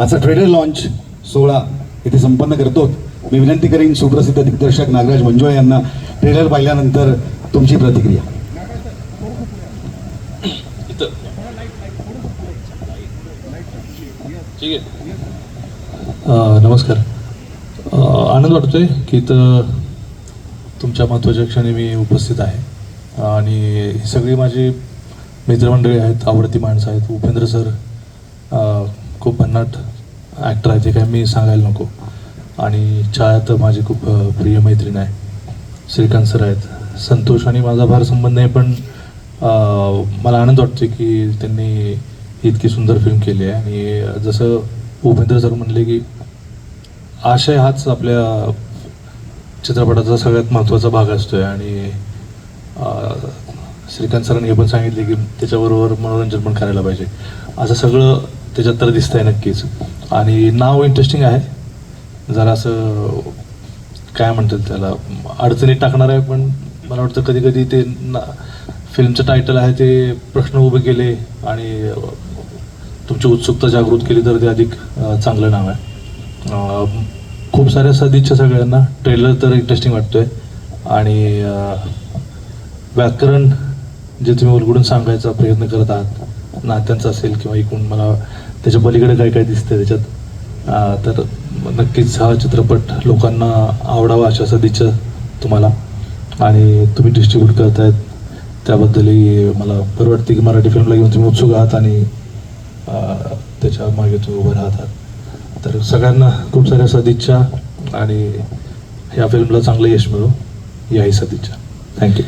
आजचा trailer launch सोहळा इथे संपन्न करतो. मी विनंती करीन सुप्रसिद्ध दिग्दर्शक नागराज मंजुळे यांना ट्रेलर पाहिल्यानंतर तुमची प्रतिक्रिया. ठीक आहे. नमस्कार. आनंद वाटतोय की इथं तुमच्या महत्त्वाच्या क्षणी मी उपस्थित आहे. आणि ही सगळी माझी मित्रमंडळी आहेत आवडती माणसं आहेत उपेंद्र सर खूप भन्नाट ॲक्टर आहे ते काय मी सांगायला नको. आणि छाया तर माझी खूप प्रिय मैत्रीण आहे. श्रीकांत सर आहेत. संतोष आणि माझा फार संबंध आहे पण मला आनंद वाटतो की त्यांनी इतकी सुंदर फिल्म केली आहे. आणि जसं उपेंद्र सर म्हणले की आशय हाच आपल्या चित्रपटाचा सगळ्यात महत्त्वाचा भाग असतोय. आणि श्रीकांत सरांनी हे पण सांगितले की त्याच्याबरोबर मनोरंजन पण करायला पाहिजे. असं सगळं त्याच्यात तर दिसतंय नक्कीच. आणि नाव इंटरेस्टिंग आहे. जरा असं काय म्हणतात त्याला अडचणीत टाकणार आहे पण मला वाटतं कधी कधी ते ना फिल्मचं टायटल आहे ते प्रश्न उभे केले आणि तुमची उत्सुकता जागृत केली तर ते अधिक चांगलं नाव आहे. खूप साऱ्या सदिच्छा सगळ्यांना. ट्रेलर तर इंटरेस्टिंग वाटतोय. आणि व्याकरण जे तुम्ही उलगडून सांगायचा प्रयत्न करत आहात नात्यांचं असेल किंवा एकूण मला त्याच्या पलीकडे काय काय दिसतं त्याच्यात तर नक्कीच हा चित्रपट लोकांना आवडावा अशा सदिच्छा तुम्हाला. आणि तुम्ही डिस्ट्रीब्यूट करतायत त्याबद्दलही मला बरं वाटते की मराठी फिल्मला घेऊन तुम्ही उत्सुक आहात आणि त्याच्यामागे तुम्ही उभं राहतात तर सगळ्यांना खूप साऱ्या सदिच्छा आणि ह्या फिल्मला चांगलं यश मिळो. याही सदिच्छा. थँक्यू